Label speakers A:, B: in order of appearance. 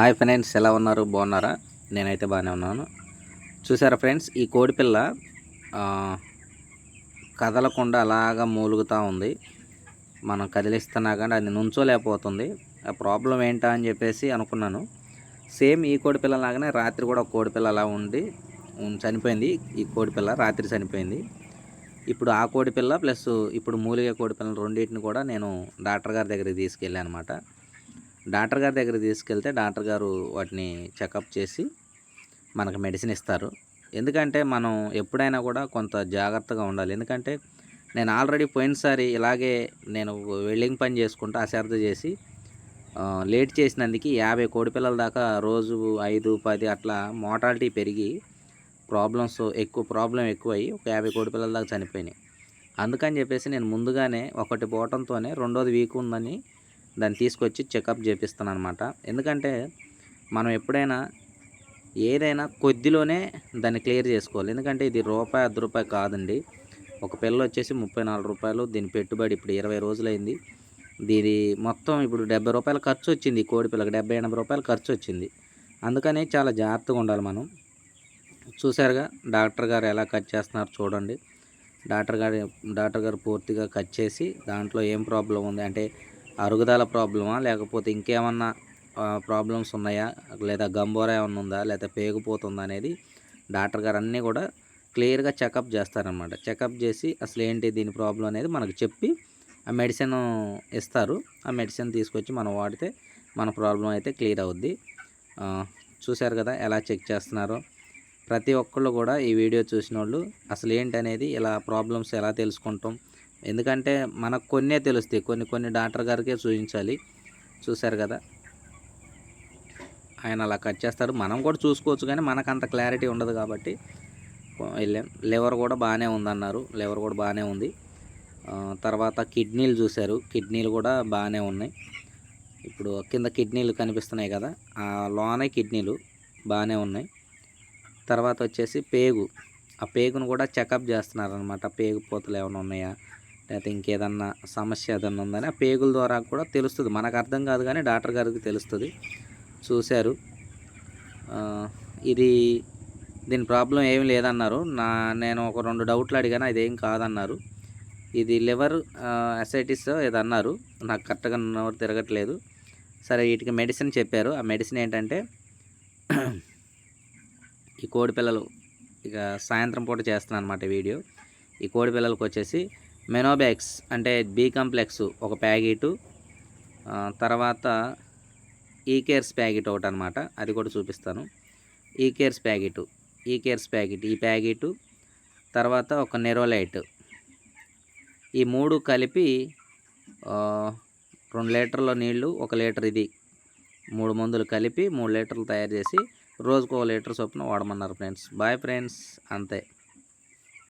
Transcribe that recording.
A: Hi friends ఎలా ఉన్నారు? బాగున్నారా? నేనైతే బాగానే ఉన్నాను. చూసారా ఫ్రెండ్స్ ఈ కోడిపిల్ల కదలకుండా అలాగా మూలుగుతూ ఉంది. మనం కదిలిస్తున్నా కానీ అది నుంచోలేకపోతుంది. ఆ ప్రాబ్లం ఏంటా అని చెప్పేసి అనుకున్నాను. సేమ్ ఈ కోడిపిల్ల లాగానే రాత్రి కూడా కోడిపిల్ల అలా ఉండి చనిపోయింది. ఈ కోడిపిల్ల రాత్రి చనిపోయింది. ఇప్పుడు ఆ కోడిపిల్ల ప్లస్ ఇప్పుడు మూలిగే కోడిపిల్ల రెండింటిని కూడా నేను డాక్టర్ గారి దగ్గరికి తీసుకెళ్ళాను అనమాట డాక్టర్ గారి దగ్గర తీసుకెళ్తే డాక్టర్ గారు వాటిని చెకప్ చేసి మనకు మెడిసిన్ ఇస్తారు. ఎందుకంటే మనం ఎప్పుడైనా కూడా కొంత జాగ్రత్తగా ఉండాలి. ఎందుకంటే నేను ఆల్రెడీ పోయినసారి ఇలాగే నేను వెల్డింగ్ పని చేసుకుంటూ అశ్రద్ధ చేసి లేట్ చేసినందుకు యాభై కోడిపిల్లల దాకా రోజు ఐదు పది అట్లా మోటాలిటీ పెరిగి ప్రాబ్లమ్స్ ఎక్కువ ప్రాబ్లం ఎక్కువయ్యి ఒక యాభై కోడి పిల్లల దాకా చనిపోయినాయి. అందుకని చెప్పేసి నేను ముందుగానే ఒకటి పోవటంతోనే రెండోది వీక్ ఉందని దాన్ని తీసుకొచ్చి చెకప్ చేపిస్తాను అనమాట ఎందుకంటే మనం ఎప్పుడైనా ఏదైనా కొద్దిలోనే దాన్ని క్లియర్ చేసుకోవాలి. ఎందుకంటే ఇది రూపాయి అర్ధ రూపాయి కాదండి. ఒక పిల్ల వచ్చేసి ముప్పై నాలుగు రూపాయలు దీని పెట్టుబడి ఇప్పుడు ఇరవై రోజులైంది. దీని మొత్తం ఇప్పుడు డెబ్బై రూపాయలు ఖర్చు వచ్చింది కోడి పిల్లకి. డెబ్బై ఎనభై రూపాయలు ఖర్చు వచ్చింది. అందుకని చాలా జాగ్రత్తగా ఉండాలి మనం. చూసారుగా డాక్టర్ గారు ఎలా కట్ చేస్తున్నారు చూడండి. డాక్టర్ గారు డాక్టర్ గారు పూర్తిగా కట్ చేసి దాంట్లో ఏం ప్రాబ్లం ఉంది? అంటే అరుగుదల ప్రాబ్లమా? లేకపోతే ఇంకేమన్నా ప్రాబ్లమ్స్ ఉన్నాయా? లేదా గంబోరా ఏమన్నా ఉందా? లేదా పేగిపోతుందా అనేది డాక్టర్ గారు అన్నీ కూడా క్లియర్గా చెకప్ చేస్తారనమాట చెకప్ చేసి అసలు ఏంటి దీని ప్రాబ్లం అనేది మనకు చెప్పి ఆ మెడిసిన్ ఇస్తారు. ఆ మెడిసిన్ తీసుకొచ్చి మనం వాడితే మన ప్రాబ్లం అయితే క్లియర్ అవుద్ది. చూశారు కదా ఎలా చెక్ చేస్తున్నారో. ప్రతి ఒక్కళ్ళు కూడా ఈ వీడియో చూసిన వాళ్ళు అసలు ఏంటనేది ఇలా ప్రాబ్లమ్స్ ఎలా తెలుసుకుంటాం? ఎందుకంటే మనకు కొన్నే తెలుస్తాయి. కొన్ని కొన్ని డాక్టర్ గారికే చూపించాలి. చూశారు కదా? ఆయన అలా కట్ చేస్తారు. మనం కూడా చూసుకోవచ్చు కానీ మనకు అంత క్లారిటీ ఉండదు కాబట్టి వెళ్ళాం. లివర్ కూడా బాగానే ఉందన్నారు. లివర్ కూడా బాగానే ఉంది. తర్వాత కిడ్నీలు చూశారు. కిడ్నీలు కూడా బాగానే ఉన్నాయి. ఇప్పుడు కింద కిడ్నీలు కనిపిస్తున్నాయి కదా? ఆ లోనే కిడ్నీలు బాగానే ఉన్నాయి. తర్వాత వచ్చేసి పేగు. ఆ పేగును కూడా చెకప్ చేస్తున్నారు అనమాట పేగు పోతలు ఏమైనా ఉన్నాయా? లేకపోతే ఇంకేదన్నా సమస్య ఏదన్నా ఉందని ఆ పేగుల ద్వారా కూడా తెలుస్తుంది. మనకు అర్థం కాదు కానీ డాక్టర్ గారికి తెలుస్తుంది. చూశారు. ఇది దీని ప్రాబ్లం ఏమి లేదన్నారు. నా నేను ఒక రెండు డౌట్లు అడిగాను అదేం కాదన్నారు. ఇది లివర్ అసైటిస్ ఇది అన్నారు నాకు కరెక్ట్గా నోరు తిరగట్లేదు. సరే వీటికి మెడిసిన్ చెప్పారు. ఆ మెడిసిన్ ఏంటంటే ఈ కోడి పిల్లలు ఇక సాయంత్రం పూట చేస్తున్నాను అనమాట వీడియో. ఈ కోడి పిల్లలకు వచ్చేసి మెనోబ్యాక్స్ అంటే బి కాంప్లెక్స్ ఒక ప్యాకెటు తర్వాత ఈ కేర్స్ ప్యాకెట్ ఒకటి అనమాట అది కూడా చూపిస్తాను. ఈ కేర్స్ ప్యాకెట్ ఈ కేర్స్ ప్యాకెట్ ఈ ప్యాకెట్ తర్వాత ఒక నెరోలైట్. ఈ మూడు కలిపి రెండు లీటర్ల నీళ్ళు ఒక లీటర్ ఇది. మూడు మందులు కలిపి మూడు లీటర్లు తయారు చేసి రోజుకు ఒక లీటర్ చొప్పున వాడమన్నారు ఫ్రెండ్స్. Bye friends. అంతే.